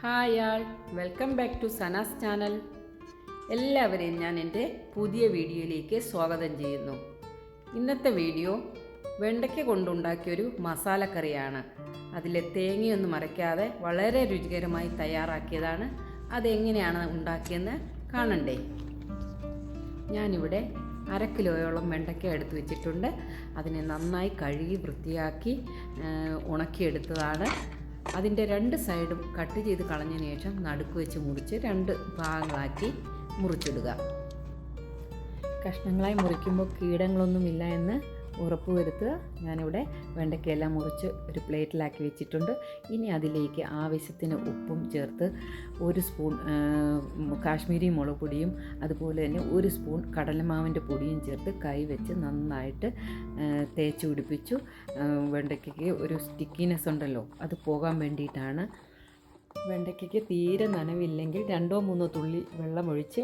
Hi all. Welcome back to Sanas channel. എല്ലാവരെയും ഞാൻ എന്റെ പുതിയ വീഡിയോയിലേക്ക് സ്വാഗതം ചെയ്യുന്നു. ഇന്നത്തെ വീഡിയോ വെണ്ടയ്ക്ക കൊണ്ടുണ്ടാക്കിയൊരു മസാലക്കറിയാണ് അതിലെ തേങ്ങയൊന്നും മറയ്ക്കാതെ വളരെ രുചികരമായി തയ്യാറാക്കിയതാണ്. അതെങ്ങനെയാണ് ഉണ്ടാക്കിയെന്ന് കാണണ്ടേ? ഞാനിവിടെ അര കിലോയോളം വെണ്ടയ്ക്ക എടുത്ത് വെച്ചിട്ടുണ്ട്. അതിനെ നന്നായി കഴുകി വൃത്തിയാക്കി ഉണക്കിയെടുത്തതാണ്. അതിന്റെ രണ്ട് സൈഡും കട്ട് ചെയ്ത് കളഞ്ഞതിന് ശേഷം നടുക്ക് വെച്ച് മുറിച്ച് രണ്ട് ഭാഗങ്ങളാക്കി മുറിച്ചിടുക. കഷ്ണങ്ങളായി മുറിക്കുമ്പോൾ കീടങ്ങളൊന്നുമില്ല എന്ന് ഉറപ്പ് വരുത്തുക ഞാനിവിടെ വെണ്ടയ്ക്കയെല്ലാം മുറിച്ച് ഒരു പ്ലേറ്റിലാക്കി വെച്ചിട്ടുണ്ട്. ഇനി അതിലേക്ക് ആവശ്യത്തിന് ഉപ്പും ചേർത്ത് ഒരു സ്പൂൺ കാശ്മീരി മുളക് പൊടിയും അതുപോലെ തന്നെ ഒരു സ്പൂൺ കടലമാവിന്റെ പൊടിയും ചേർത്ത് കൈ വെച്ച് നന്നായിട്ട് തേച്ച് പിടിപ്പിച്ചു. വെണ്ടയ്ക്കയ്ക്ക് ഒരു സ്റ്റിക്കിനെസ് ഉണ്ടല്ലോ അത് പോകാൻ വേണ്ടിയിട്ടാണ്. വെണ്ടയ്ക്കയ്ക്ക് തീരെ നനവില്ലെങ്കിൽ രണ്ടോ മൂന്നോ തുള്ളി വെള്ളമൊഴിച്ച്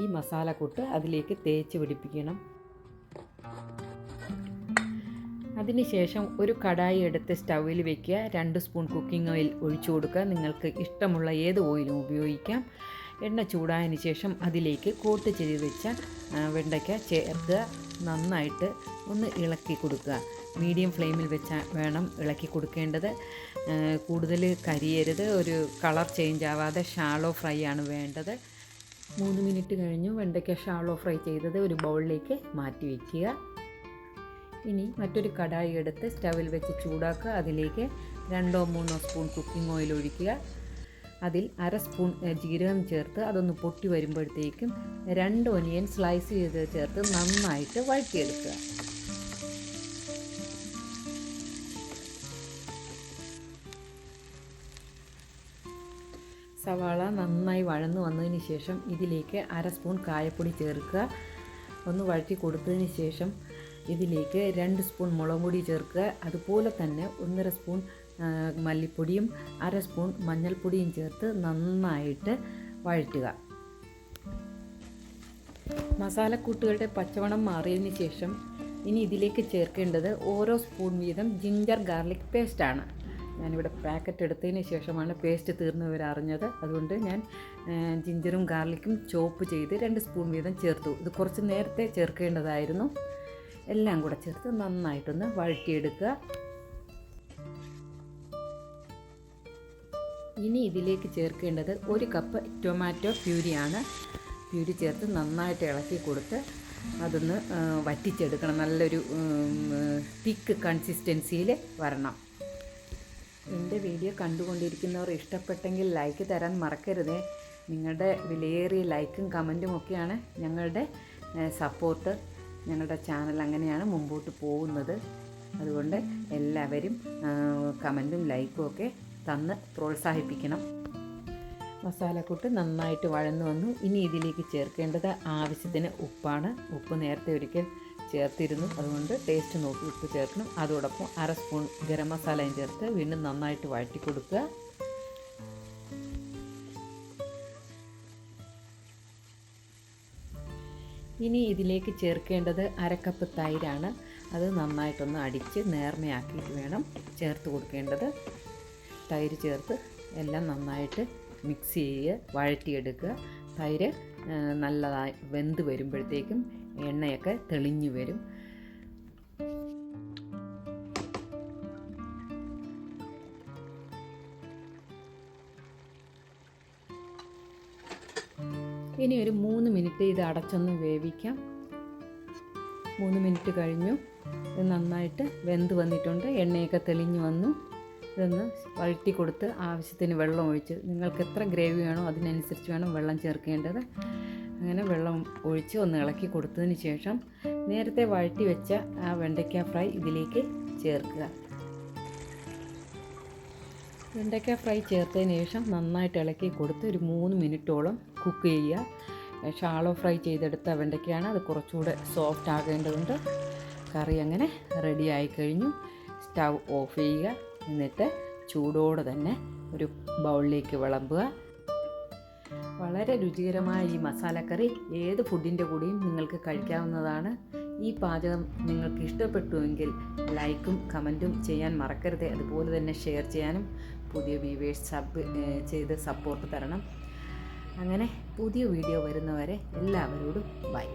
ഈ മസാലക്കൂട്ട് അതിലേക്ക് തേച്ച് പിടിപ്പിക്കണം. അതിനുശേഷം ഒരു കടായി എടുത്ത് സ്റ്റൗവിൽ വെക്കുക. രണ്ട് സ്പൂൺ കുക്കിംഗ് ഓയിൽ ഒഴിച്ചു കൊടുക്കുക. നിങ്ങൾക്ക് ഇഷ്ടമുള്ള ഏത് ഓയിലും ഉപയോഗിക്കാം. എണ്ണ ചൂടായതിന് ശേഷം അതിലേക്ക് കോട്ട് ചെയ്ത് വെച്ച വെണ്ടയ്ക്ക ചേർക്കുക. നന്നായിട്ട് ഒന്ന് ഇളക്കി കൊടുക്കുക. മീഡിയം ഫ്ലെയിമിൽ വെച്ച വേണം ഇളക്കി കൊടുക്കേണ്ടത്. കൂടുതൽ കരിയരുത്. ഒരു കളർ ചേഞ്ച് ആവാതെ ഷാളോ ഫ്രൈ ആണ് വേണ്ടത്. മൂന്ന് മിനിറ്റ് കഴിഞ്ഞു. വെണ്ടയ്ക്ക ഷാളോ ഫ്രൈ ചെയ്തത് ഒരു ബൗളിലേക്ക് മാറ്റി വയ്ക്കുക ഇനി മറ്റൊരു കടായി എടുത്ത് സ്റ്റവിൽ വെച്ച് ചൂടാക്കുക. അതിലേക്ക് രണ്ടോ മൂന്നോ സ്പൂൺ കുക്കിംഗ് ഓയിൽ ഒഴിക്കുക. അതിൽ അര സ്പൂൺ ജീരകം ചേർത്ത് അതൊന്ന് പൊട്ടി വരുമ്പോഴത്തേക്കും രണ്ട് ഒനിയൻ സ്ലൈസ് ചെയ്ത് ചേർത്ത് നന്നായിട്ട് വഴറ്റിയെടുക്കുക. സവാള നന്നായി വഴന്നു വന്നതിന് ശേഷം ഇതിലേക്ക് അര സ്പൂൺ കായപ്പൊടി ചേർക്കുക. ഒന്ന് വഴറ്റി കൊടുത്തതിന് ശേഷം ഇതിലേക്ക് രണ്ട് സ്പൂൺ മുളക് പൊടി ചേർക്കുക. അതുപോലെ തന്നെ ഒന്നര സ്പൂൺ മല്ലിപ്പൊടിയും അര സ്പൂൺ മഞ്ഞൾപ്പൊടിയും ചേർത്ത് നന്നായിട്ട് വഴറ്റുക. മസാലക്കൂട്ടുകളുടെ പച്ചമണം മാറിയതിന് ശേഷം ഇനി ഇതിലേക്ക് ചേർക്കേണ്ടത് ഓരോ സ്പൂൺ വീതം ജിഞ്ചർ ഗാർലിക് പേസ്റ്റാണ്. ഞാനിവിടെ പാക്കറ്റ് എടുത്തതിന് ശേഷമാണ് പേസ്റ്റ് അറിഞ്ഞത് അതുകൊണ്ട് ഞാൻ ജിഞ്ചറും ഗാർലിക്കും ചോപ്പ് ചെയ്ത് രണ്ട് സ്പൂൺ വീതം ചേർത്തു. ഇത് കുറച്ച് നേരത്തെ ചേർക്കേണ്ടതായിരുന്നു. എല്ലാം കൂടെ ചേർത്ത് നന്നായിട്ടൊന്ന് വഴറ്റിയെടുക്കുക. ഇനി ഇതിലേക്ക് ചേർക്കേണ്ടത് ഒരു കപ്പ് ടൊമാറ്റോ പ്യൂരിയാണ്. പ്യൂരി ചേർത്ത് നന്നായിട്ട് ഇളക്കി കൊടുത്ത് അതൊന്ന് വറ്റിച്ചെടുക്കണം. നല്ലൊരു തിക്ക് കൺസിസ്റ്റൻസിയിൽ വരണം. എന്റെ വീഡിയോ കണ്ടുകൊണ്ടിരിക്കുന്നവർ ഇഷ്ടപ്പെട്ടെങ്കിൽ ലൈക്ക് തരാൻ മറക്കരുതേ. നിങ്ങളുടെ വിലയേറിയ ലൈക്കും കമന്റും ഒക്കെയാണ് ഞങ്ങളുടെ സപ്പോർട്ട്. ഞങ്ങളുടെ ചാനൽ അങ്ങനെയാണ് മുമ്പോട്ട് പോകുന്നത്. അതുകൊണ്ട് എല്ലാവരും കമന്റും ലൈക്കും ഒക്കെ തന്ന് പ്രോത്സാഹിപ്പിക്കണം. മസാലക്കൂട്ട് നന്നായിട്ട് വഴന്നു വന്നു. ഇനി ഇതിലേക്ക് ചേർക്കേണ്ടത് ആവശ്യത്തിന് ഉപ്പാണ്. ഉപ്പ് നേരത്തെ ഒരിക്കൽ ചേർത്തിരുന്നു. അതുകൊണ്ട് ടേസ്റ്റ് നോക്കി ഉപ്പ് ചേർക്കണം. അതോടൊപ്പം അര സ്പൂൺ ഗരം മസാലയും ചേർത്ത് വീണ്ടും നന്നായിട്ട് വഴറ്റി കൊടുക്കുക. ഇനി ഇതിലേക്ക് ചേർക്കേണ്ടത് അരക്കപ്പ് തൈരാണ്. അത് നന്നായിട്ടൊന്ന് അടിച്ച് നേർമയാക്കിയിട്ട് വേണം ചേർത്ത് കൊടുക്കേണ്ടത്. തൈര് ചേർത്ത് എല്ലാം നന്നായിട്ട് മിക്സ് ചെയ്യുക വഴറ്റിയെടുക്കുക. തൈര് നല്ലതായി വെന്ത് വരുമ്പോഴത്തേക്കും എണ്ണയൊക്കെ തെളിഞ്ഞു വരും. ഇനി ഒരു മൂന്ന് മിനിറ്റ് ഇത് അടച്ചൊന്ന് വേവിക്കാം. മൂന്ന് മിനിറ്റ് കഴിഞ്ഞു. ഇത് നന്നായിട്ട് വെന്ത് വന്നിട്ടുണ്ട്. എണ്ണയൊക്കെ തെളിഞ്ഞു വന്നു. ഇതൊന്ന് വഴറ്റി കൊടുത്ത് ആവശ്യത്തിന് വെള്ളം ഒഴിച്ച് നിങ്ങൾക്ക് എത്ര ഗ്രേവി വേണോ അതിനനുസരിച്ച് വേണം വെള്ളം ചേർക്കേണ്ടത്. അങ്ങനെ വെള്ളം ഒഴിച്ച് ഒന്ന് ഇളക്കി കൊടുത്തതിന് ശേഷം നേരത്തെ വഴറ്റി വെച്ച ആ വെണ്ടയ്ക്ക ഫ്രൈ ഇതിലേക്ക് ചേർക്കുക. വെണ്ടയ്ക്ക ഫ്രൈ ചേർത്തതിന് ശേഷം നന്നായിട്ട് ഇളക്കി കൊടുത്ത് ഒരു മൂന്ന് മിനിറ്റോളം കുക്ക് ചെയ്യുക. ഷാളോ ഫ്രൈ ചെയ്തെടുത്ത വെണ്ടയ്ക്കയാണ്. അത് കുറച്ചുകൂടെ സോഫ്റ്റ് ആകേണ്ടതുണ്ട്. കറി അങ്ങനെ റെഡി ആയി കഴിഞ്ഞു. സ്റ്റൗ ഓഫ് ചെയ്യുക. എന്നിട്ട് ചൂടോടെ തന്നെ ഒരു ബൗളിലേക്ക് വിളമ്പുക. വളരെ രുചികരമായ ഈ മസാലക്കറി ഏത് ഫുഡിന്റെ കൂടെയും നിങ്ങൾക്ക് കഴിക്കാവുന്നതാണ്. ഈ പാചകം നിങ്ങൾക്ക് ഇഷ്ടപ്പെട്ടുവെങ്കിൽ ലൈക്കും കമന്റും ചെയ്യാൻ മറക്കരുത്. അതുപോലെ തന്നെ ഷെയർ ചെയ്യാനും പുതിയ വ്യൂവേഴ്സ് സബ് ചെയ്ത് സപ്പോർട്ട് തരണം. അങ്ങനെ പുതിയ വീഡിയോ വരുന്നവരെ എല്ലാവരോടും ബൈ